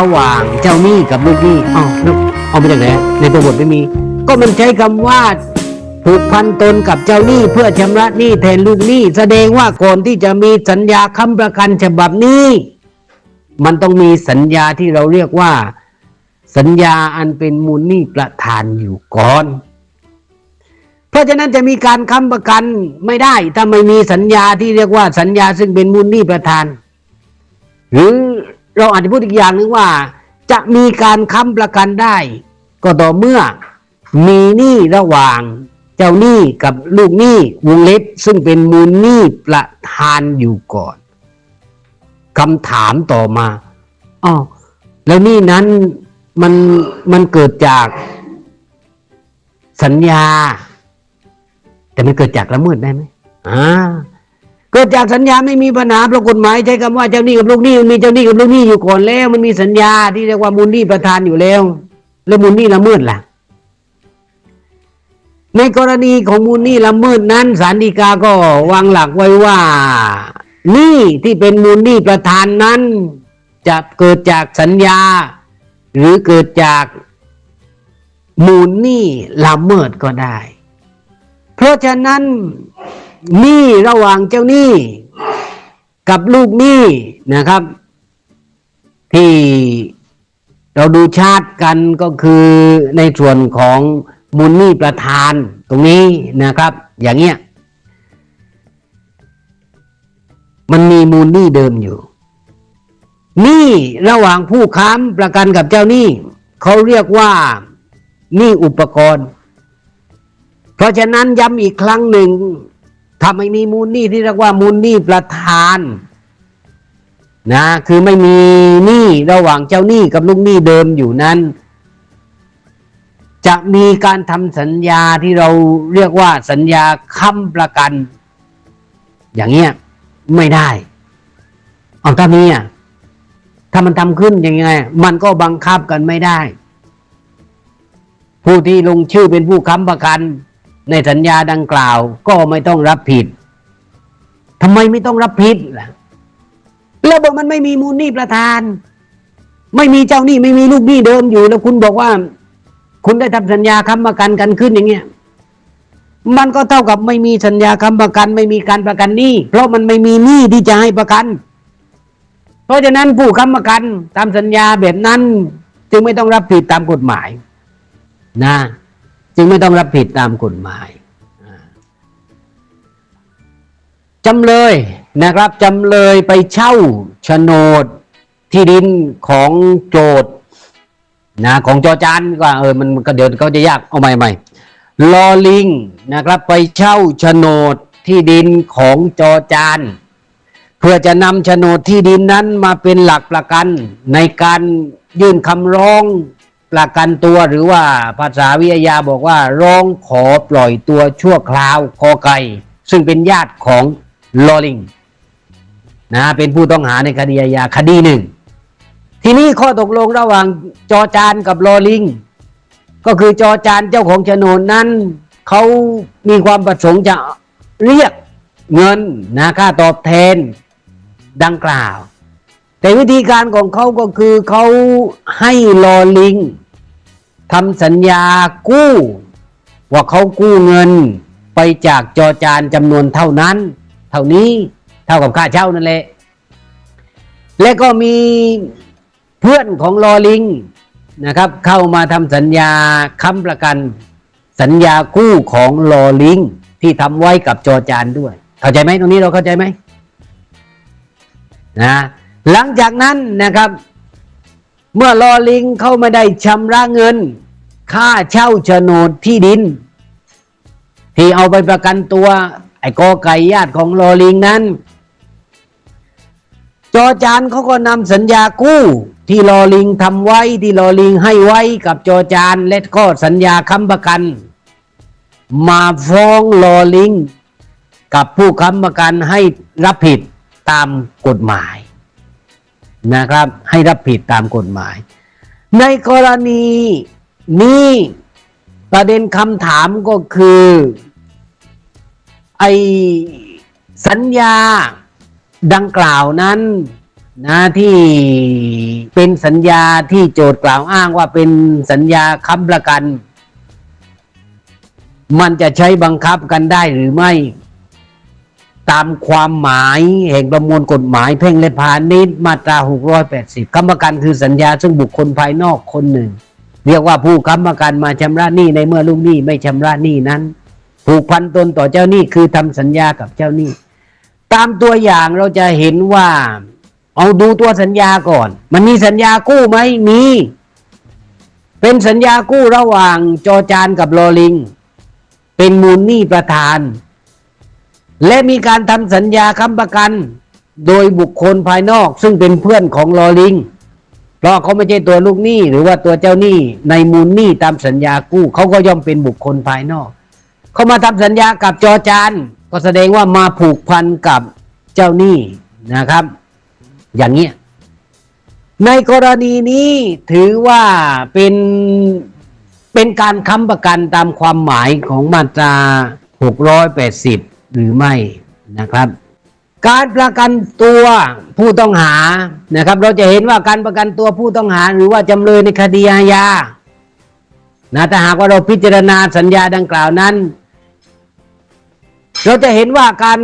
ระหว่างเจ้าหนี้กับลูกหนี้อ้าเอามาจากไหนในตัวบทไม่มี ก็มันใช้คำว่าผูกพันตนกับเจ้าหนี้เพื่อชำระหนี้แทนลูกหนี้ แสดงว่าก่อนที่จะมีสัญญาค้ำประกันฉบับนี้ มันต้องมีสัญญาที่เราเรียกว่า สัญญาอันเป็นมูลหนี้ประธานอยู่ก่อน เพราะฉะนั้นจะมีการค้ำประกันไม่ได้ ถ้าไม่มีสัญญาที่เรียกว่าสัญญาซึ่งเป็นมูลหนี้ประธาน หรือ เราอาจจะพูดอีกอย่างหนึ่งว่า จะมีการค้ำประกันได้ ก็ต่อเมื่อมีหนี้ระหว่างเจ้าหนี้กับลูกหนี้วงเล็บซึ่งเป็นมูลหนี้ประธานอยู่ก่อนคำถามต่อมาอ๋อแล้วหนี่นั้นมันมันเกิดจากสัญญา แต่มันเกิดจากละเมิดได้ไหมอ่า เกิดจากสัญญาไม่มีปัญหาเพราะกฎหมายใช้คำว่าเจ้าหนี้กับลูกหนี้มันมีเจ้าหนี้กับลูกหนี้อยู่ก่อนแล้ว มันมีสัญญาที่เรียกว่ามูลหนี้ประธานอยู่แล้ว แล้วมูลหนี้ละเมิดล่ะ ในกรณีของมูลหนี้ละเมิดนั้นศาลฎีกาก็วางหลักไว้ว่าหนี้ที่เป็นมูลหนี้ประธานนั้น จะเกิดจากสัญญา หรือเกิดจากมูลหนี้ละเมิดก็ได้ เพราะฉะนั้น หนี้ระหว่างเจ้าหนี้กับลูกหนี้นะครับ ที่เราดูชาติกันก็คือในส่วนของมูลหนี้ประธานตรงนี้นะครับ อย่างเงี้ยมันมีมูลหนี้เดิมอยู่หนี้ระหว่างผู้ค้ำประกันกับเจ้าหนี้เขาเรียกว่าหนี้อุปกรณ์ เพราะฉะนั้นย้ำอีกครั้งหนึ่ง ถ้าไม่มีมูลหนี้ที่เรียกว่ามูลหนี้ประธานนะคือไม่มีหนี้ระหว่างเจ้าหนี้กับลูกหนี้เดิมอยู่นั้น จะมีการทำสัญญาที่เราเรียกว่าสัญญาค้ำประกัน อย่างเงี้ยไม่ได้เอาถ้ามีอะถ้ามันทำขึ้นยังไง มันก็บังคับกันไม่ได้ ผู้ที่ลงชื่อเป็นผู้ค้ำประกัน ในสัญญาดังกล่าวก็ไม่ต้องรับผิดทำไมไม่ต้องรับผิดล่ะแล้วบอกมันไม่มีมูลหนี้ประธาน ไม่มีเจ้าหนี้ไม่มีลูกหนี้เดิมอยู่ แล้วคุณบอกว่า คุณได้ทำสัญญาค้ำประกันกันขึ้นอย่างเงี้ยมันก็เท่ากับไม่มีสัญญาค้ำประกัน ไม่มีการประกันหนี้เพราะมันไม่มีหนี้ที่จะให้ประกัน เพราะฉะนั้นผู้ค้ำประกันตามสัญญาแบบนั้น จึงไม่ต้องรับผิดตามกฎหมาย นะ จึงไม่ต้องรับผิดตามกฎหมายจำเลยนะครับจำเลยไปเช่าโฉนดที่ดินของโจทย์นะของจอจานก็เออมันมันก็เดี๋ยวเขาจะยากเอาใหม่ใหม่ลอลิงนะครับ ไปเช่าโฉนดที่ดินของจอจานเพื่อจะนำโฉนดที่ดินนั้นมาเป็นหลักประกันในการยื่นคำร้อง ประกันตัวหรือว่าภาษาวิทยาบอกว่า ร้องขอปล่อยตัวชั่วคราวกอไก่ ซึ่งเป็นญาติของลอลิงนะเป็นผู้ต้องหาในคดีอาญาคดีหนึ่ง ทีนี้ข้อตกลงระหว่างจอจานกับลอลิง ก็คือจอจานเจ้าของโฉนดนั้น เขามีความประสงค์จะเรียกเงินนะค่าตอบแทนดังกล่าว แต่วิธีการของเขาก็คือเขาให้ลอลิง ทำสัญญากู้ ว่าเขากู้เงินไปจากจอจานจำนวนเท่านั้น เท่านี้เท่ากับค่าเช่านั่นแหละ และก็มีเพื่อนของลอลิงนะครับ เข้ามาทำสัญญาค้ำประกัน สัญญากู้ของลอลิงที่ทำไว้กับจอจานด้วย เข้าใจไหมตรงนี้เราเข้าใจไหมนะหลังจากนั้นนะครับ เมื่อลอลิงเข้าม่ได้ชำระเงิน ค่าเช่าโฉนดที่ดิน ที่เอาไปประกันตัว ไอ้กอไก่ญาติของลอลิงนั้น จอจานเขาก็นำสัญญากู้ ที่ลอลิงทำไว้ที่ลอลิงให้ไว้กับจอจานและก็สัญญาค้ำประกัน มาฟ้องลอลิงกับผู้ค้ำประกันให้รับผิดตามกฎหมายนะครับ ให้รับผิดตามกฎหมาย ในกรณี นี้ประเด็นคำถามก็คือ ไอสัญญาดังกล่าวนั้นนะที่เป็นสัญญาที่โจทย์กล่าวอ้างว่าเป็นสัญญาค้ำประกัน มันจะใช้บังคับกันได้หรือไม่ ตามความหมายแห่งประมวลกฎหมายเพ่งและพาณิชย์มาตรา 680ค้ำประกันคือสัญญาซึ่งบุคคลภายนอกคนหนึ่ง เรียกว่าผู้ค้ำประกันมาชำระหนี้ในเมื่อลูกหนี้ไม่ชำระหนี้นั้นผูกพันตนต่อเจ้าหนี้คือทำสัญญากับเจ้าหนี้ ตามตัวอย่างเราจะเห็นว่า เอาดูตัวสัญญาก่อน มันมีสัญญากู้ไหมมี เป็นสัญญากู้ระหว่างจอจานกับลอลิง เป็นมูลหนี้ประธาน และมีการทำสัญญาค้ำประกัน โดยบุคคลภายนอกซึ่งเป็นเพื่อนของลอลิง เพราะเขาไม่ใช่ตัวลูกหนี้หรือว่าตัวเจ้าหนี้ในมูลหนี้ตามสัญญากู้เขาก็ย่อมเป็นบุคคลภายนอก เขามาทำสัญญากับจอจานก็แสดงว่ามาผูกพันกับเจ้าหนี้นะครับ อย่างเนี้ยในกรณีนี้ถือว่าเป็นเป็นการค้ำประกันตามความหมายของมาตรา 680 หรือไม่นะครับ การประกันตัวผู้ต้องหานะครับ เราจะเห็นว่าการประกันตัวผู้ต้องหา หรือว่าจำเลยในคดีอาญานะถ้าหากว่าเราพิจารณาสัญญาดังกล่าวนั้น เราจะเห็นว่าการ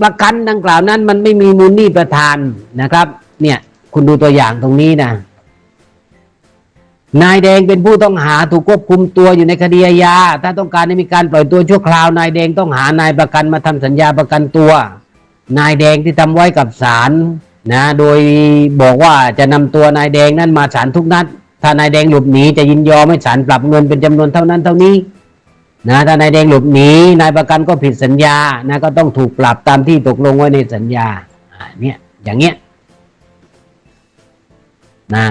ประกันดังกล่าวนั้น มันไม่มีมูลหนี้ประธานนะครับ เนี่ยคุณดูตัวอย่างตรงนี้นะนายแดงเป็นผู้ต้องหาถูกควบคุมตัวอยู่ในคดีอาญาถ้าต้องการให้มีการปล่อยตัวชั่วคราวนายแดงต้องหานายประกันมาทำสัญญาประกันตัว นายแดงที่ทำไว้กับศาลนะ โดยบอกว่าจะนำตัวนายแดงนั้นมาศาลทุกนัด ถ้านายแดงหลบหนีจะยินยอมให้ศาลปรับเงินเป็นจำนวนเท่านั้นเท่านี้นะถ้านายแดงหลบหนีนายประกันก็ผิดสัญญานะก็ต้องถูกปรับตามที่ตกลงไว้ในสัญญาอ่าเนี่ยอย่างเงี้ยนะ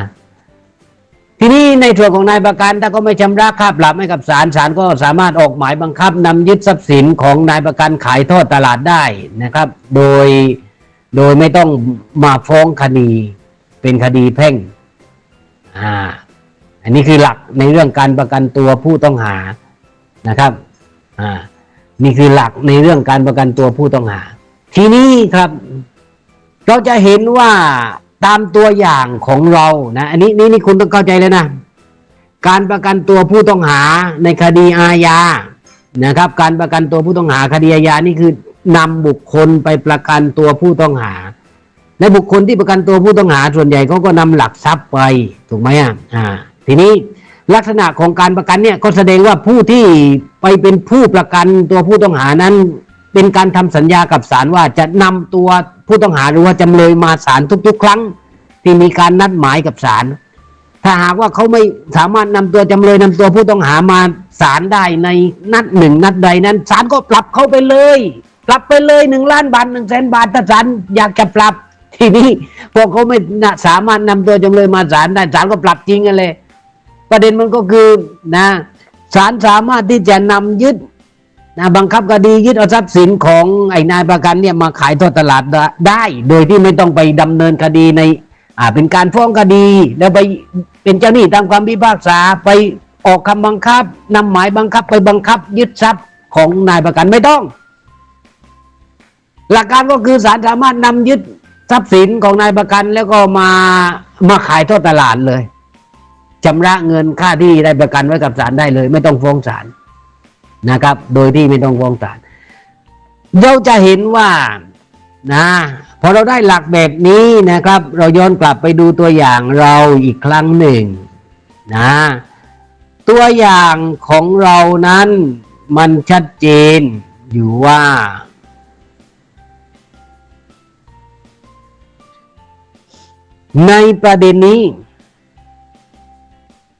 ทีนี้ในส่วนของนายประกันถ้าก็ไม่ชำระค่าปรับให้กับศาลศาลก็สามารถออกหมายบังคับนำยึดทรัพย์สินของนายประกันขายทอดตลาดได้นะครับ โดยโดยไม่ต้องมาฟ้องคดีเป็นคดีแพ่งอ่าอันนี้คือหลักในเรื่องการประกันตัวผู้ต้องหานะครับอ่านี่คือหลักในเรื่องการประกันตัวผู้ต้องหา ทีนี้ครับ เราจะเห็นว่า ตามตัวอย่างของเรานะอันนี้นี่นี่คุณต้องเข้าใจเลยนะ การประกันตัวผู้ต้องหาในคดีอาญานะครับ การประกันตัวผู้ต้องหาคดีอาญานี่คือนำบุคคลไปประกันตัวผู้ต้องหา และบุคคลที่ประกันตัวผู้ต้องหาส่วนใหญ่เขาก็นำหลักทรัพย์ไปถูกไหมอะอ่าทีนี้ลักษณะของการประกันเนี่ยก็แสดงว่าผู้ที่ไปเป็นผู้ประกันตัวผู้ต้องหานั้น เป็นการทำสัญญากับศาลว่าจะนำตัว ผู้ต้องหาหรือว่าจำเลยมาศาลทุก ๆ ครั้ง ที่มีการนัดหมายกับศาลถ้าหากว่าเขาไม่สามารถนำตัวจำเลยนำตัวผู้ต้องหามาศาลได้ในนัดหนึ่งนัดใดนั้นศาลก็ปรับเขาไปเลย ปรับไปเลยหนึ่งล้านบาทหนึ่งแสนบาทถ้าศาลอยากจะปรับทีนี้พอเขาไม่สามารถนำตัวจำเลยมาศาลได้ศาลก็ปรับจริงกันเลย ประเด็นมันก็คือนะศาลสามารถที่จะนำยึด นะบังคับคดียึดเอาทรัพย์สินของไอ้นายประกันเนี่ยมาขายทอดตลาดได้ โดยที่ไม่ต้องไปดำเนินคดีในอ่าเป็นการฟ้องคดี แล้วไปเป็นเจ้าหนี้ตามความพิพากษาไปออกคำบังคับนำหมายบังคับไปบังคับ ยึดทรัพย์ของนายประกันไม่ต้อง หลักการก็คือศาลสามารถนำยึดทรัพย์สินของนายประกันแล้วก็มามาขายทอดตลาดเลยชำระเงินค่าที่ได้ประกันไว้กับศาลได้เลย ไม่ต้องฟ้องศาล นะครับ โดยที่ไม่ต้องฟ้องศาลเราจะเห็นว่านะพอเราได้หลักแบบนี้นะครับ เราย้อนกลับไปดูตัวอย่างเราอีกครั้งหนึ่งนะตัวอย่างของเรานั้นมันชัดเจนอยู่ว่า ในประเด็นนี้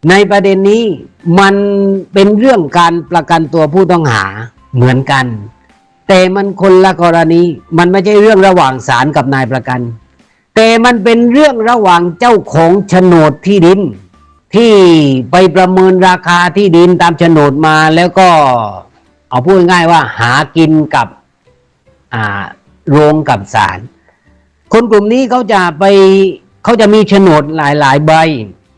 ในประเด็นนี้มันเป็นเรื่องการประกันตัวผู้ต้องหาเหมือนกัน แต่มันคนละกรณีมันไม่ใช่เรื่องระหว่างศาลกับนายประกัน แต่มันเป็นเรื่องระหว่างเจ้าของโฉนดที่ดิน ที่ไปประเมินราคาที่ดินตามโฉนดมาแล้วก็เอาพูดง่ายว่าหากินกับอ่าโรงกับศาลคนกลุ่มนี้เขาจะไปเขาจะมีโฉนดหลาย ๆ ใบ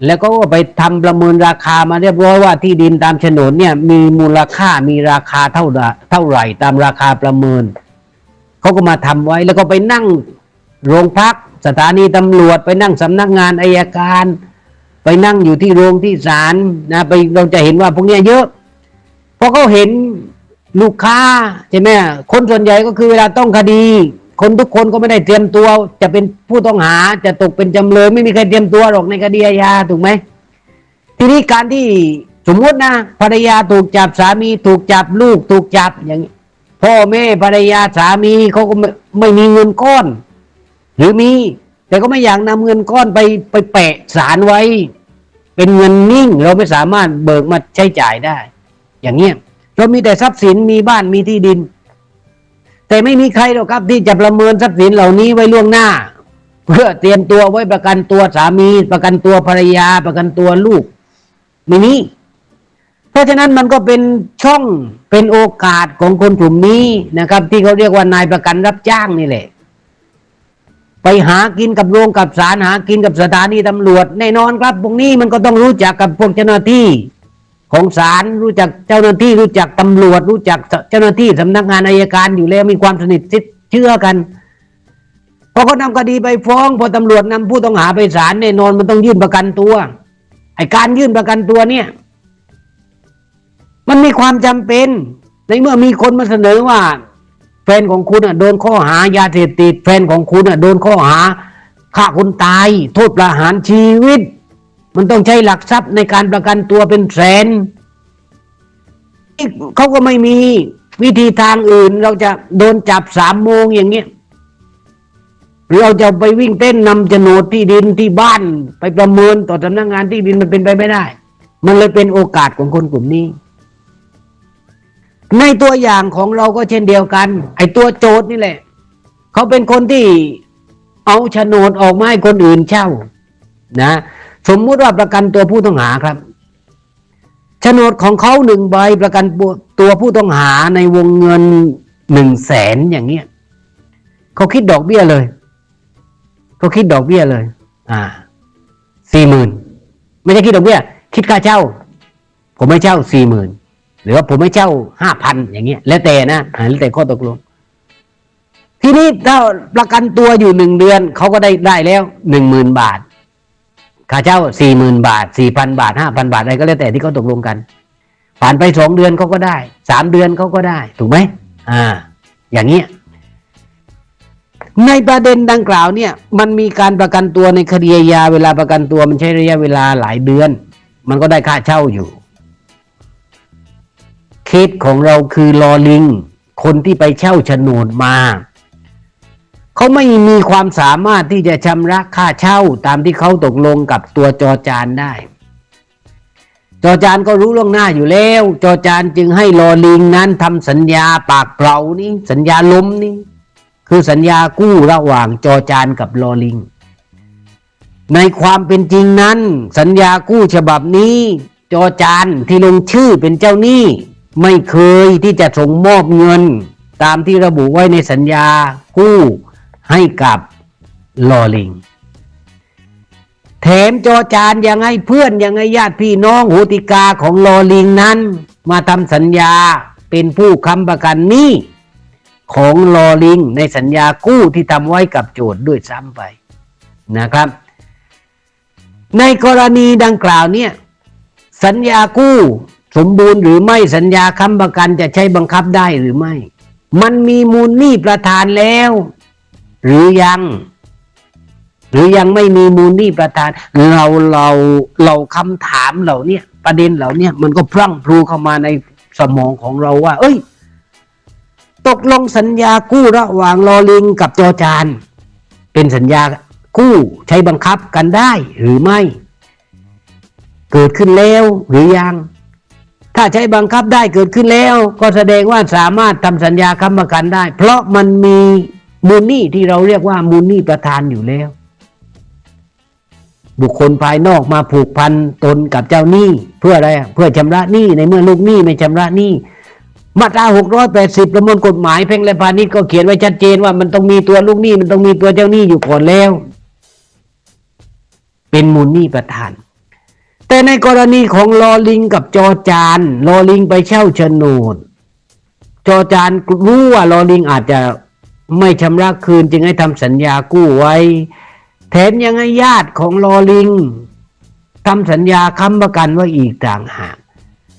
แล้วก็ไปทำประเมินราคามาเรียบร้อยว่าที่ดินตามโฉนดเนี่ยมีมูลค่ามีราคาเท่าเท่าไหร่ ตามราคาประเมินเขาก็มาทำไว้แล้วก็ไปนั่งโรงพักสถานีตำรวจ ไปนั่งสำนักงานอายการ ไปนั่งอยู่ที่โรงที่ศาลนะไปเราจะเห็นว่าพวกนี้เยอะเพราะเขาเห็นลูกค้าใช่ไหมคนส่วนใหญ่ก็คือเวลาต้องคดี คนทุกคนก็ไม่ได้เตรียมตัว จะเป็นผู้ต้องหาจะตกเป็นจำเลยไม่มีใครเตรียมตัวหรอกในคดีอาญาถูกไหมทีนี้การที่สมมตินะภรรยาถูกจับสามี ถูกจับลูก ถูกจับอย่างนี้พ่อแม่ภรรยาสามีเขาก็ไม่ไม่มีเงินก้อน หรือมี แต่ก็ไม่อยากนำเงินก้อนไปไปแปะสารไว้ เป็นเงินนิ่ง เราไม่สามารถเบิกมาใช้จ่ายได้ อย่างเงี้ยเรามีแต่ทรัพย์สินมีบ้านมีที่ดิน แต่ไม่มีใครหรอกครับที่จะประเมินทรัพย์สินเหล่านี้ไว้ล่วงหน้า เพื่อเตรียมตัวไว้ประกันตัวสามี ประกันตัวภรรยา ประกันตัวลูกไม่มีเพราะฉะนั้นมันก็เป็นช่องเป็นโอกาสของคนกลุ่มนี้นะครับ ที่เขาเรียกว่านายประกันรับจ้างนี่แหละ ไปหากินกับโรงกับศาลหากินกับสถานีตำรวจแน่นอนครับพวกนี้มันก็ต้องรู้จักกับพวกเจ้าหน้าที่ ของศาลรู้จักเจ้าหน้าที่รู้จักตำรวจ รู้จักเจ้าหน้าที่สำนักงานอายการอยู่แล้วมีความสนิทชิดเชื่อกันพอเขานำคดีไปฟ้อง พอตำรวจนำผู้ต้องหาไปศาลแน่นอนมันต้องยื่นประกันตัวไอการยื่นประกันตัวเนี่ย มันมีความจำเป็น ในเมื่อมีคนมาเสนอว่า แฟนของคุณอะโดนข้อหายาเสพติดแฟนของคุณอะโดนข้อหาฆ่าคนตาย โทษประหารชีวิต มันต้องใช้หลักทรัพย์ในการประกันตัวเป็นแสนเขาก็ไม่มีวิธีทางอื่น เราจะโดนจับสามโมงอย่างเงี้ยหรือเราจะไปวิ่งเต้นนำโฉนดที่ดินที่บ้าน ไปประเมินต่อสำนักงานที่ดินมันเป็นไปไม่ได้ มันเลยเป็นโอกาสของคนกลุ่มนี้ ในตัวอย่างของเราก็เช่นเดียวกัน ไอ้ตัวโจทย์นี่แหละ เขาเป็นคนที่เอาโฉนดออกมาให้คนอื่นเช่า นะ สมมุติว่าประกันตัวผู้ต้องหาครับโฉนดของเขาหนึ่งใบประกันตัวผู้ต้องหาในวงเงินหนึ่งแสนอย่างเงี้ยเขาคิดดอกเบี้ยเลยเขาคิดดอกเบี้ยเลย อ่าสี่หมื่นไม่ใช่คิดดอกเบี้ย คิดค่าเช่า ผมไม่เช่าสี่หมื่นหรือว่าผมไม่เช่าห้าพันอย่างเงี้ย แล้วแต่นะแล้วแต่ข้อตกลง ทีนี้ถ้าประกันตัวอยู่หนึ่งเดือนเขาก็ได้ได้แล้วหนึ่งหมื่นบาท ค่าเช่าสี่หมื่นบาทสี่พันบาทห้าพันบาทอะไรก็แล้วแต่ที่เขาตกลงกัน ผ่านไปสองเดือนเขาก็ได้สามเดือนเขาก็ได้ ถูกไหมอ่า อย่างเงี้ยในประเด็นดังกล่าวเนี่ย มันมีการประกันตัวในคดีอาญาเวลาประกันตัวมันใช้ระยะเวลาหลายเดือน มันก็ได้ค่าเช่าอยู่ เคสของเราคือลอลิง คนที่ไปเช่าโฉนดมา เขาไม่มีความสามารถที่จะชำระค่าเช่าตามที่เขาตกลงกับตัวจอจานได้ จอจานก็รู้ล่วงหน้าอยู่แล้ว จอจานจึงให้ลอลิงนั้นทำสัญญาปากเปล่านี่สัญญาล้มนี่คือสัญญากู้ระหว่างจอจานกับลอลิง ในความเป็นจริงนั้น สัญญากู้ฉบับนี้ จอจานที่ลงชื่อเป็นเจ้าหนี้ไม่เคยที่จะส่งมอบเงิน ตามที่ระบุไว้ในสัญญากู้ ให้กับลอลิง แถมจอจานยังให้เพื่อนยังให้ญาติพี่น้องโหติกาของลอลิงนั้น มาทำสัญญาเป็นผู้ค้ำประกันหนี้ของลอลิงในสัญญากู้ที่ทำไว้กับโจทย์ด้วยซ้ำไปนะครับ ในกรณีดังกล่าวเนี่ยสัญญากู้สมบูรณ์หรือไม่สัญญาค้ำประกันจะใช้บังคับได้หรือไม่ มันมีมูลหนี้ประธานแล้ว หรือยัง หรือยังไม่มีมูลนี้ประธาน เราเราเราคำถามเหล่านี้ประเด็นเหล่านี้มันก็พรั่งพรูเข้ามาในสมองของเราว่า เอ้ย ตกลงสัญญากู้ระหว่างลอลิงกับจอจาน เป็นสัญญากู้ใช้บังคับกันได้หรือไม่ เกิดขึ้นแล้วหรือยัง ถ้าใช้บังคับได้เกิดขึ้นแล้ว ก็แสดงว่าสามารถทำสัญญาค้ำประกันได้ เพราะมันมี มูลนี้ที่เราเรียกว่ามูลนี้ประธานอยู่แล้ว บุคคลภายนอกมาผูกพันตนกับเจ้าหนี้ เพื่ออะไรเพื่อชำระหนี้ในเมื่อลูกหนี้ไม่ชำระหนี้มาตราหกร้อยแปดสิบประมวลกฎหมายเพ่งและพาณิชย์ก็เขียนไว้ชัดเจนว่ามันต้องมีตัวลูกหนี้มันต้องมีตัวเจ้าหนี้อยู่ก่อนแล้ว เป็นมูลหนี้ประธาน แต่ในกรณีของลอลิงกับจอจานลอลิงไปเช่าโฉนดจอจานรู้ว่าลอลิงอาจจะ ไม่ชำระคืนจึงให้ทำสัญญากู้ไว้ แถมยังให้ญาติของลอลิงทำสัญญาค้ำประกันไว้อีกต่างหาก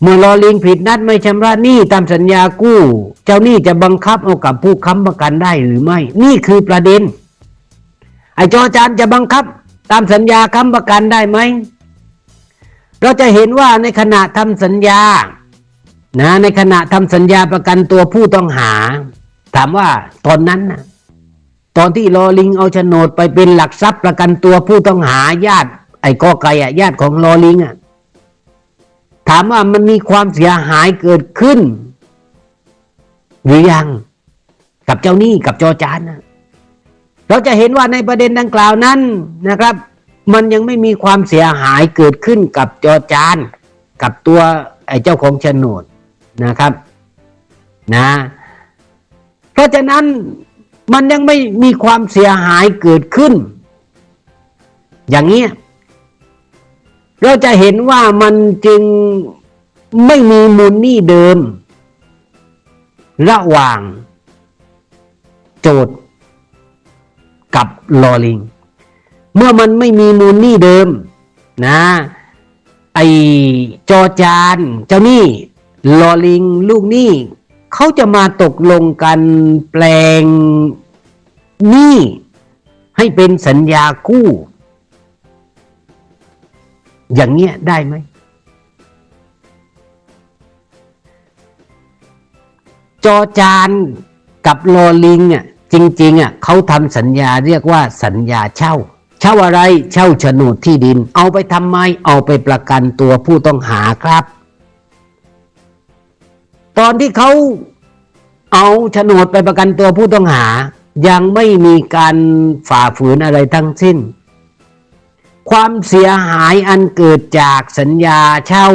เมื่อลอลิงผิดนัดไม่ชำระหนี้ตามสัญญากู้ เจ้าหนี้จะบังคับเอากับผู้ค้ำประกันได้หรือไม่ นี่คือประเด็น ไอ้จอจานจะบังคับ ตามสัญญาค้ำประกันได้ไหม เราจะเห็นว่าในขณะทำสัญญา นะ ในขณะทำสัญญาประกันตัวผู้ต้องหา ถามว่าตอนนั้นนะตอนที่ลอลิงเอาโฉนดไปเป็นหลักทรัพย์ประกันตัวผู้ต้องหาญาติ ไอ้กอไก่อะญาติของลอลิงอะถามว่ามันมีความเสียหายเกิดขึ้น หรือยัง กับเจ้าหนี้กับจอจานนะเราจะเห็นว่าในประเด็นดังกล่าวนั้นนะครับ มันยังไม่มีความเสียหายเกิดขึ้นกับจอจาน กับตัวไอ้เจ้าของโฉนดนะครับ นะ เพราะฉะนั้นมันยังไม่มีความเสียหายเกิดขึ้น อย่างนี้เราจะเห็นว่ามันจึงไม่มีมูลหนี้เดิม ระหว่าง โจทย์กับลอลิง เมื่อมันไม่มีมูลหนี้เดิม นะ ไอจอจานเจ้าหนี้ลอลิง ลูกหนี้ เขาจะมาตกลงกันแปลงหนี้ให้เป็นสัญญากู้ อย่างเงี้ยได้ไหม จอจานกับลอลิงอะจริง ๆอะเขาทำสัญญาเรียกว่าสัญญาเช่า เช่าอะไรเช่าโฉนดที่ดิน เอาไปทำไมเอาไปประกันตัวผู้ต้องหาครับ ตอนที่เขาเอาโฉนดไปประกันตัวผู้ต้องหา ยังไม่มีการฝ่าฝืนอะไรทั้งสิ้น ความเสียหายอันเกิดจากสัญญาเช่า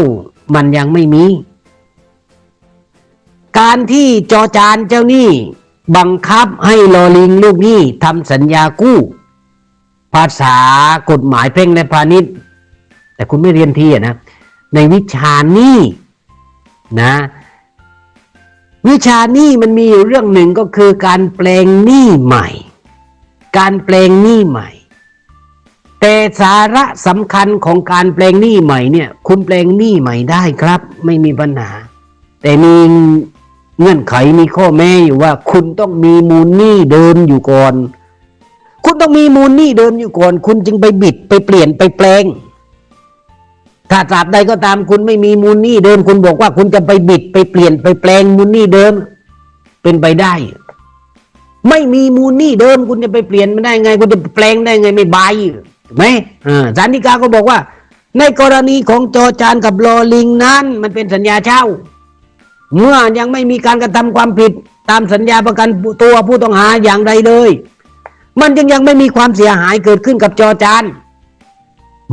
มันยังไม่มี การที่จอจานเจ้าหนี้บังคับให้ลอลิงลูกหนี้ทำสัญญากู้ ภาษากฎหมายเพ่งและพาณิชย์ แต่คุณไม่เรียนที่อะนะ ในวิชานี้นะ วิชานี้มันมีอยู่เรื่องหนึ่งก็คือการแปลงหนี้ใหม่ การแปลงหนี้ใหม่ แต่สาระสำคัญของการแปลงหนี้ใหม่เนี่ย คุณแปลงหนี้ใหม่ได้ครับ ไม่มีปัญหา แต่มีเงื่อนไขมีข้อแม้อยู่ว่า คุณต้องมีมูลหนี้เดิมอยู่ก่อน คุณต้องมีมูลหนี้เดิมอยู่ก่อน คุณจึงไปบิดไปเปลี่ยนไปแปลง ถ้าตราบใดก็ตามคุณไม่มีมูลหนี้เดิม คุณบอกว่าคุณจะไปบิดไปเปลี่ยนไปแปลงมูลหนี้เดิม เป็นไปได้ ไม่มีมูลหนี้เดิม คุณจะไปเปลี่ยนไมันได้ไง คุณจะแปลงได้ไงไม่บายถูกไหมอ่าสารนิกาก็บอกว่า ในกรณีของจอจานกับลอลิงนั้น มันเป็นสัญญาเช่า เมื่อยังไม่มีการกระทำความผิด ตามสัญญาประกันตัวผู้ต้องหาอย่างใดเลย มันจึงยังไม่มีความเสียหายเกิดขึ้นกับจอจาน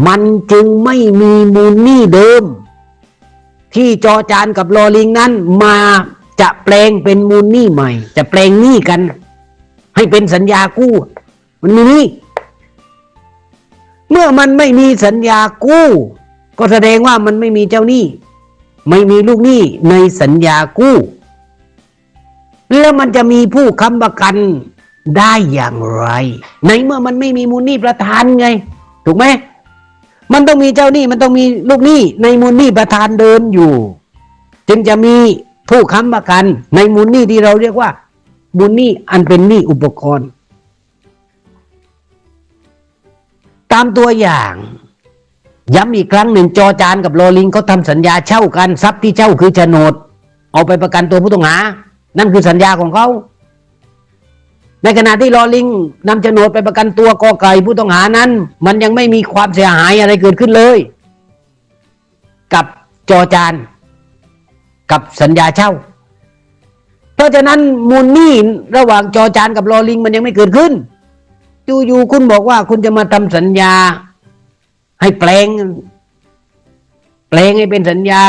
มันจึงไม่มีมูลหนี้เดิม ที่จอจานกับลอลิงนั้น มาจะแปลงเป็นมูลหนี้ใหม่ จะแปลงหนี้กัน ให้เป็นสัญญากู้ มันมีนี่เมื่อมันไม่มีสัญญากู้ ก็แสดงว่ามันไม่มีเจ้าหนี้ ไม่มีลูกหนี้ในสัญญากู้ แล้วมันจะมีผู้ค้ำประกันได้อย่างไร ในเมื่อมันไม่มีมูลหนี้ประธานไง ถูกไหม มันต้องมีเจ้าหนี้มันต้องมีลูกหนี้ในมูลหนี้ประธานเดิมอยู่ จึงจะมีผู้ค้ำประกัน ในมูลหนี้ที่เราเรียกว่ามูลหนี้อันเป็นหนี้อุปกรณ์ ตามตัวอย่าง ย้ำอีกครั้งหนึ่งจอจานกับโรลิงเขาทำสัญญาเช่ากันทรัพย์ที่เช่าคือโฉนด เอาไปประกันตัวผู้ต้องหา นั่นคือสัญญาของเขา ในขณะที่ลอลิงนำโฉนดไปประกันตัวกอไก่ผู้ต้องหานั้น มันยังไม่มีความเสียหายอะไรเกิดขึ้นเลย กับจอจาน กับสัญญาเช่า เพราะฉะนั้นมูลหนี้ระหว่างจอจานกับลอลิงมันยังไม่เกิดขึ้นอยู่ๆคุณบอกว่าคุณจะมาทำสัญญา ให้แปลง แปลงให้เป็นสัญญา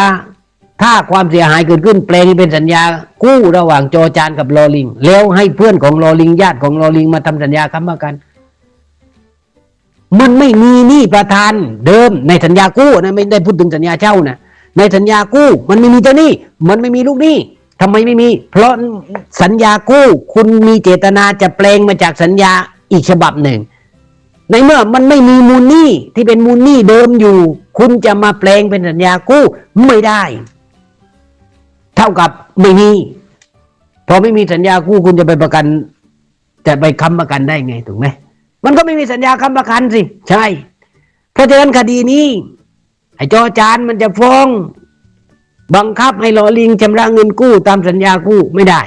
ถ้าความเสียหายเกิดขึ้นแปลงเป็นสัญญากู้ระหว่างจอจานกับลอลิง แล้วให้เพื่อนของลอลิงญาติของลอลิงมาทำสัญญาค้ำประกัน มันไม่มีหนี้ประธานเดิมในสัญญากู้นะไม่ได้พูดถึงสัญญาเช่านะในสัญญากู้ มันไม่มีเจ้าหนี้มันไม่มีลูกหนี้ทำไมไม่มี เพราะสัญญากู้คุณมีเจตนาจะแปลงมาจากสัญญาอีกฉบับหนึ่ง ในเมื่อมันไม่มีมูลหนี้ที่เป็นมูลหนี้เดิมอยู่ คุณจะมาแปลงเป็นสัญญากู้ไม่ได้ เท่ากับไม่มีพอไม่มีสัญญากู้คุณจะไปประกัน จะไปค้ำประกันได้ไงถูกไหมมันก็ไม่มีสัญญาค้ำประกันสิ ใช่ เพราะฉะนั้นคดีนี้ไอ้จอจานมันจะฟ้อง บังคับให้ลอลิงชำระเงินกู้ตามสัญญากู้ไม่ได้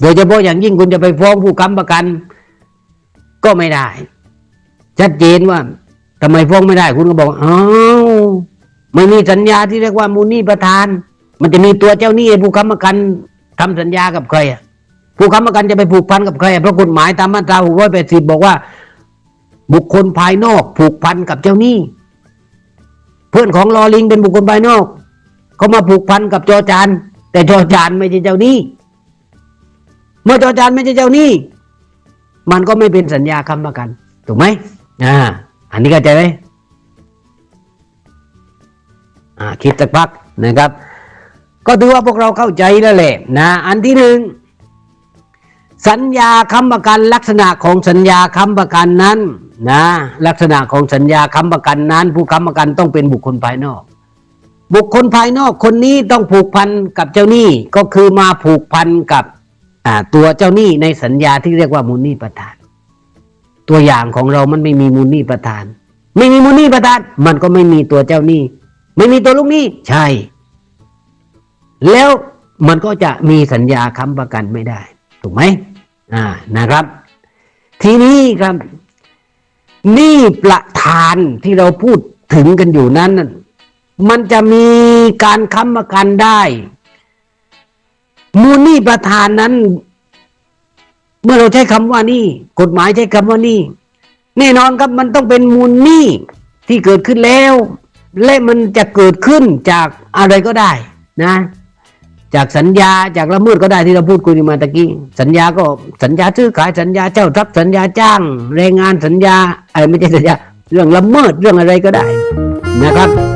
โดยเฉพาะอย่างยิ่งคุณจะไปฟ้องผู้ค้ำประกัน ก็ไม่ได้ ชัดเจนว่าทำไมฟ้องไม่ได้ คุณก็บอกอ้าวไม่มีสัญญาที่เรียกว่ามูลนี้ประธาน มันจะมีตัวเจ้าหนี้ผู้ค้ำประกันทำสัญญากับใครอะผู้ค้ำประกันจะไปผูกพันกับใครอะเพราะกฎหมายตามมาตราหกร้อยแปดสิบบอกว่า บุคคลภายนอกผูกพันกับเจ้าหนี้ เพื่อนของลอลิงเป็นบุคคลภายนอกเขามาผูกพันกับจอจานแต่จอจานไม่ใช่เจ้าหนี้ เมื่อจอจานไม่ใช่เจ้าหนี้ มันก็ไม่เป็นสัญญาค้ำประกัน ถูกไหมอ่า อันนี้เข้าใจไหมอ่าคิดสักพักนะครับ ก็ถือว่าพวกเราเข้าใจแล้วแหละนะอันที่หนึ่งสัญญาค้ำประกันลักษณะของสัญญาค้ำประกันนั้นนะลักษณะของสัญญาค้ำประกันนั้น ผู้ค้ำประกันต้องเป็นบุคคลภายนอก บุคคลภายนอกคนนี้ต้องผูกพันกับเจ้าหนี้ก็คือมาผูกพันกับตัวเจ้าหนี้ในสัญญาที่เรียกว่ามูลหนี้ประธาน ตัวอย่างของเรามันไม่มีมูลหนี้ประธาน ไม่มีมูลหนี้ประธาน มันก็ไม่มีตัวเจ้าหนี้ ไม่มีตัวลูกหนี้ใช่ แล้วมันก็จะมีสัญญาค้ำประกันไม่ได้ ถูกไหมอ่านะครับ ทีนี้ครับนี้ประธานที่เราพูดถึงกันอยู่นั้น มันจะมีการค้ำประกันได้ มูลนี้ประธานนั้น เมื่อเราใช้คำว่านี่ กฎหมายใช้คำว่านี่ แน่นอนครับมันต้องเป็นมูลนี้ที่เกิดขึ้นแล้ว และมันจะเกิดขึ้นจากอะไรก็ได้นะ จากสัญญาจากละเมิดก็ได้ที่เราพูดคุยมาตะกี้สัญญาก็สัญญาซื้อขายสัญญาเจ้าทรัพย์สัญญาจ้างแรงงานสัญญาไอ้ไม่ใช่สัญญาเรื่องละเมิดเรื่องอะไรก็ได้นะครับ